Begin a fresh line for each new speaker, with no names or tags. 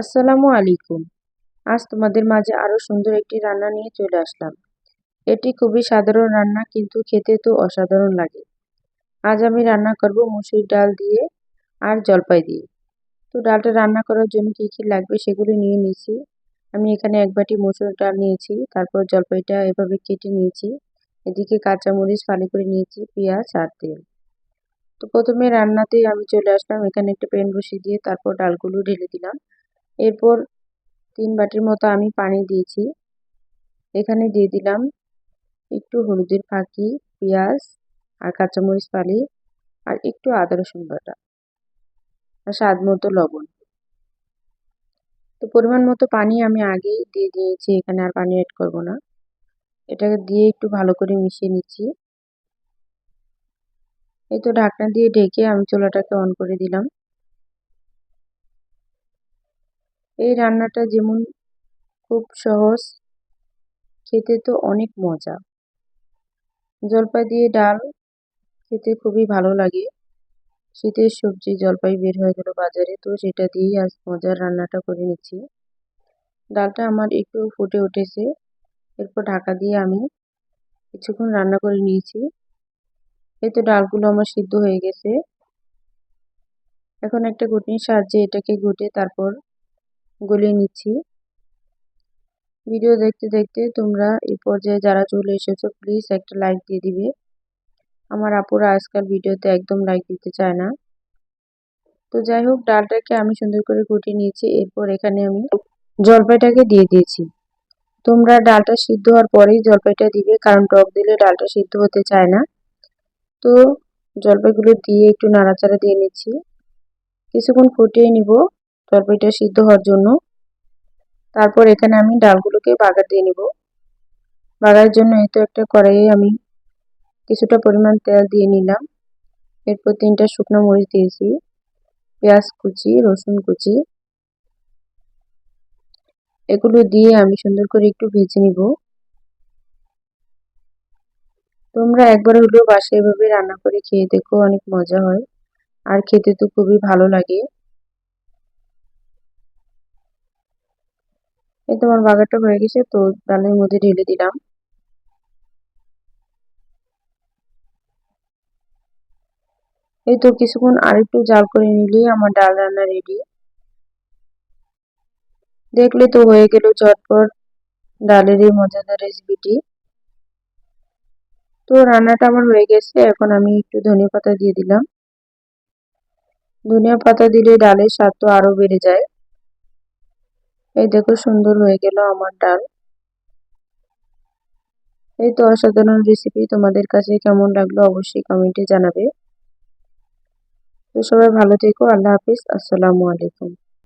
আসসালামু আলাইকুম। আজ তোমাদের মাঝে আরও সুন্দর একটি রান্না নিয়ে চলে আসলাম। এটি খুবই সাধারণ রান্না, কিন্তু খেতে তো অসাধারণ লাগে। আজ আমি রান্না করব মুসুর ডাল দিয়ে আর জলপাই দিয়ে। তো ডালটা রান্না করার জন্য কী কী লাগবে সেগুলো নিয়ে নিয়েছি। আমি এখানে এক বাটি মসুর ডাল নিয়েছি, তারপর জলপাইটা এভাবে কেটে নিয়েছি। এদিকে কাঁচামরিচ ফালি করে নিয়েছি, পেঁয়াজ আর তেল। তো প্রথমে রান্নাতেই আমি চলে আসলাম। এখানে একটা প্যান বসিয়ে দিয়ে তারপর ডালগুলো ঢেলে দিলাম। এরপর তিন বাটির মতো আমি পানি দিয়েছি। এখানে দিয়ে দিলাম একটু হলুদের ফাঁকি, পেঁয়াজ আর কাঁচামরিচ ফালি আর একটু আদা রসুন বাটা আর স্বাদ মতো লবণ। তো পরিমাণ মতো পানি আমি আগেই দিয়ে দিয়েছি, এখানে আর পানি অ্যাড করব না। এটাকে দিয়ে একটু ভালো করে মিশিয়ে নিচ্ছি। এই তো ঢাকনা দিয়ে ঢেকে আমি চুলাটাকে অন করে দিলাম। এই রান্নাটা যেমন খুব সহজ, খেতে তো অনেক মজা। জলপাই দিয়ে ডাল খেতে খুবই ভালো লাগে। শীতের সবজি জলপাই বের হয়ে গেল বাজারে, তো সেটা দিয়েই আজ মজার রান্নাটা করে নিচ্ছি। ডালটা আমার একটু ফুটে উঠেছে, এরপর ঢাকা দিয়ে আমি কিছুক্ষণ রান্না করে নিয়েছি। এই তো ডালগুলো আমার সিদ্ধ হয়ে গেছে। এখন একটা ঘুটনির সাহায্যে এটাকে ঘুটে তারপর গলিয়ে নিচ্ছি। ভিডিও দেখতে দেখতে তোমরা এই পর্যায়ে যারা চলে এসেছ প্লিজ একটা লাইক দিয়ে দিবে। আমার আপুরা আজকাল ভিডিওতে একদম লাইক দিতে চায় না। তো যাই হোক, ডালটাকে আমি সুন্দর করে কুটিয়ে নিয়েছি। এরপর এখানে আমি জলপাইটাকে দিয়ে দিয়েছি। তোমরা ডালটা সিদ্ধ হওয়ার পরেই জলপাইটা দিবে, কারণ টক দিলে ডালটা সিদ্ধ হতে চায় না। তো জলপাইগুলো দিয়ে একটু নাড়াচাড়া দিয়ে নিচ্ছি। কিছুক্ষণ ফুটিয়ে নিব। জলপাইটা সিদ্ধ হওয়ার জন্য। তারপর এখানে আমি ডালগুলোকে বাগার দিয়ে নিব। বাগার জন্য এই তো একটা কড়াইয়ে আমি কিছুটা পরিমাণ তেল দিয়ে নিলাম। এরপর তিনটা শুকনো মরিচ দিয়েছি, পেঁয়াজ কুচি, রসুন কুচি। এগুলো দিয়ে আমি সুন্দর করে একটু ভেজে নিব। তোমরা একবার হলেও বাসায় এভাবে রান্না করে খেয়ে দেখো, অনেক মজা হয়। আর খেতে তো খুবই ভালো লাগে। এই তোমার বাগারটা হয়ে গেছে, তো ডালের মধ্যে ঢেলে দিলাম। এই তো কিছুক্ষণ আরেকটু জাল করে নিলেই আমার ডাল রান্না রেডি দেখলে তো হয়ে গেল চটপট ডালের এই মজাদার রেসিপিটি তো রান্নাটা আমার হয়ে গেছে, এখন আমি একটু ধনিয়া পাতা দিয়ে দিলাম। ধনিয়া পাতা দিলে ডালের স্বাদ তো আরও বেড়ে যায়। এই দেখো সুন্দর হয়ে গেল আমার ডাল। এই তো অসাধারণ রেসিপি তোমাদের কাছে কেমন লাগল অবশ্যই কমেন্টে জানাবে। তো সবাই ভালো থেকো, আল্লাহ হাফিজ, আসসালামু আলাইকুম।